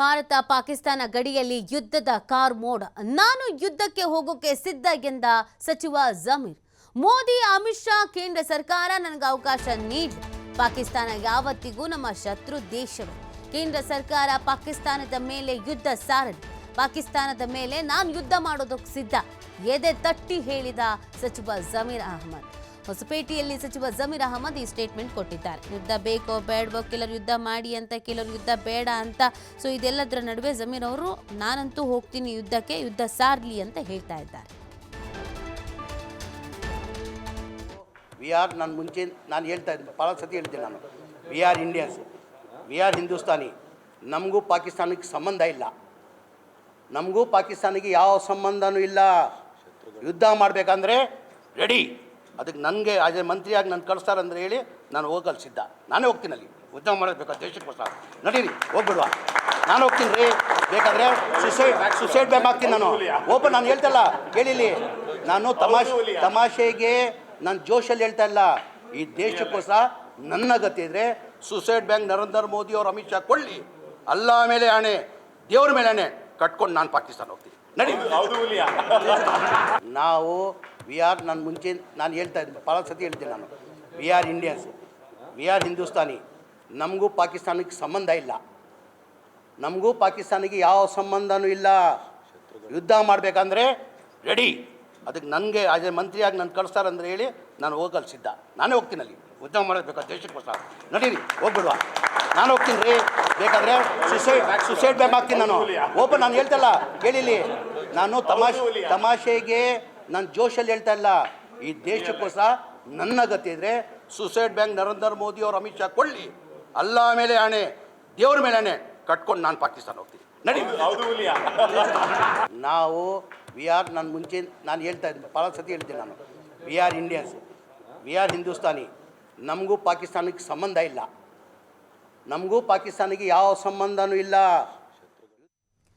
ಭಾರತ ಪಾಕಿಸ್ತಾನ ಗಡಿಯಲ್ಲಿ ಯುದ್ಧದ car mode. ನಾನು ಯುದ್ಧಕ್ಕೆ ಹೋಗೋಕೆ ಸಿದ್ಧ ಎಂದ ಸಚಿವ ಜಮೀರ್. ಮೋದಿ, ಅಮಿತ್ ಶಾ, ಕೇಂದ್ರ ಸರ್ಕಾರ ನನಗೆ ಅವಕಾಶ ನೀಡಿ ಪಾಕಿಸ್ತಾನ ಯಾವತ್ತಿಗೂ ನಮ್ಮ ಶತ್ರು ದೇಶವೇ. ಕೇಂದ್ರ ಸರ್ಕಾರ ಪಾಕಿಸ್ತಾನದ ಮೇಲೆ ಯುದ್ಧ ಸಾರಲಿ. ಪಾಕಿಸ್ತಾನದ ಮೇಲೆ ನಾನು ಯುದ್ಧ ಮಾಡೋದಕ್ಕೆ ಸಿದ್ಧ. ಎದೆ ತಟ್ಟಿ ಹೇಳಿದ ಸಚಿವ ಜಮೀರ್ ಅಹಮದ್. ಹೊಸಪೇಟೆಯಲ್ಲಿ ಸಚಿವ ಜಮೀರ್ ಅಹಮದ್ ಈ ಸ್ಟೇಟ್ಮೆಂಟ್ ಕೊಟ್ಟಿದ್ದಾರೆ. ಯುದ್ಧ ಬೇಕೋ ಬೇಡವೋ ಕೆಲವರು ಯುದ್ಧ ಮಾಡಿ ಅಂತ, ಕೆಲವರು ಯುದ್ಧ ಬೇಡ ಅಂತ. ಸೊ ಇದೆಲ್ಲದರ ನಡುವೆ ಜಮೀರ್ ಅವರು, ನಾನಂತೂ ಹೋಗ್ತೀನಿ ಯುದ್ಧಕ್ಕೆ, ಯುದ್ಧ ಸಾರ್ಲಿ ಅಂತ ಹೇಳ್ತಾ ಇದ್ದಾರೆ. ವಿ ಆರ್ ನಾನು ಮುಂಚೆ, ನಾನು ಹೇಳ್ತಾ ಇದ್ದೆ ಭಾಳ ಸತಿ ಹೇಳ್ತೀನಿ ನಾನು. We are Indians we are Hindustani. ನಮಗೂ ಪಾಕಿಸ್ತಾನಕ್ಕೆ ಸಂಬಂಧ ಇಲ್ಲ. ನಮಗೂ ಪಾಕಿಸ್ತಾನಿಗೆ ಯಾವ ಸಂಬಂಧನೂ ಇಲ್ಲ. ಯುದ್ಧ ಮಾಡಬೇಕಂದ್ರೆ ರೆಡಿ ಅದಕ್ಕೆ ನನಗೆ ಎ ಮಂತ್ರಿಯಾಗಿ ನಾನು ಕಳಿಸ್ತಾರಂದ್ರೆ ಹೇಳಿ ನಾನು ಹೋಗಲ್ ಸಿದ್ಧ. ನಾನೇ ಹೋಗ್ತೀನಿ ಅಲ್ಲಿ. ಉದ್ಯಮ ಮಾಡಬೇಕು ದೇಶಕ್ಕೋಸ್ಕರ ನಡೀರಿ, ಹೋಗ್ಬಿಡುವ. ನಾನು ಹೋಗ್ತೀನಿ ರೀ. ಬೇಕಾದರೆ ಸುಸೈಡ್ ಸುಸೈಡ್ ಬ್ಯಾಗ್ ಹಾಕ್ತೀನಿ ನಾನು. ಓಪನ್, ನಾನು ಹೇಳ್ತಲ್ಲ ಕೇಳಿಲಿ ನಾನು ತಮಾಷೆ ತಮಾಷೆಗೆ ನಾನು ಜೋಶಲ್ಲಿ ಹೇಳ್ತಾ ಇಲ್ಲ. ಈ ದೇಶಕ್ಕೋಸ್ಕರ ನನ್ನ ಗತಿ ಇದ್ರೆ ಸುಸೈಡ್ ಬ್ಯಾಂಕ್ ನರೇಂದ್ರ ಮೋದಿ ಅವರು ಅಮಿತ್ ಶಾ ಕೊಳ್ಳಿ ಅಲ್ಲ ಮೇಲೆ ಆಣೆ. ದೇವ್ರ ಮೇಲೆ ಆಣೆ. ಕಟ್ಕೊಂಡು ನಾನು ಪಾಕಿಸ್ತಾನ ಹೋಗ್ತೀನಿ. ನಡಿ. ನಾವು ವಿ ಆರ್ ನಾನು ಮುಂಚೆ ನಾನು ಹೇಳ್ತಾ ಇದ್ದೀನಿ ಭಾಳ ಸತಿ ಹೇಳ್ತೀನಿ ನಾನು. We are Indians we are Hindustani. ನಮಗೂ ಪಾಕಿಸ್ತಾನಕ್ಕೆ ಸಂಬಂಧ ಇಲ್ಲ. ನಮಗೂ ಪಾಕಿಸ್ತಾನಿಗೆ ಯಾವ ಸಂಬಂಧನೂ ಇಲ್ಲ. ಯುದ್ಧ ಮಾಡಬೇಕಂದ್ರೆ ರೆಡಿ ಅದಕ್ಕೆ ನನಗೆ ಆಜ್ ಎ ಮಂತ್ರಿಯಾಗಿ ನಾನು ಕಳಿಸ್ತಾರಂದ್ರೆ ಹೇಳಿ ನಾನು ಹೋಗಲು ಸಿದ್ಧ. ನಾನೇ ಹೋಗ್ತೀನಿ ಅಲ್ಲಿ. ಯುದ್ಧ ಮಾಡಬೇಕು ದೇಶಕ್ಕೋಸ್ಕರ ನಡೀರಿ ಹೋಗ್ಬಿಡುವ. ನಾನು ಹೋಗ್ತೀನಿ ರೀ. ಬೇಕಾದರೆ ಸುಸೈಡ್ ಸುಸೈಡ್ ಬ್ಯಾಂಕ್ ಹಾಕ್ತೀನಿ ನಾನು. ಓಪನ್ ನಾನು ಹೇಳ್ತಲ್ಲ ಕೇಳಿಲಿ ನಾನು ತಮಾಷೆ ತಮಾಷೆಗೆ ನಾನು ಜೋಶಲ್ಲಿ ಹೇಳ್ತಾ ಇಲ್ಲ. ಈ ದೇಶಕ್ಕೋಸ್ಕರ ನನ್ನ ಗತಿ ಇದ್ರೆ ಸುಸೈಡ್ ಬ್ಯಾಂಕ್ ನರೇಂದ್ರ ಮೋದಿ ಅವರು ಅಮಿತ್ ಶಾ ಕೊಳ್ಳಿ ಅಲ್ಲ ಮೇಲೆ ಆಣೆ ದೇವ್ರ ಮೇಲೆ ಆಣೆ ಕಟ್ಕೊಂಡು ನಾನು ಪಾಕಿಸ್ತಾನ ಹೋಗ್ತೀನಿ. ನಡಿ. ನಾವು ವಿ ಆರ್ ನಾನು ಮುಂಚೆ ನಾನು ಹೇಳ್ತಾ ಇದ್ದೆ ಭಾಳ ಸತಿ ಹೇಳ್ತೀನಿ ನಾನು. We are Indians we are Hindustani ನಮಗೂ ಪಾಕಿಸ್ತಾನಕ್ಕೆ ಸಂಬಂಧ ಇಲ್ಲ. ನಮಗೂ ಪಾಕಿಸ್ತಾನಿಗೆ ಯಾವ ಸಂಬಂಧನೂ ಇಲ್ಲ.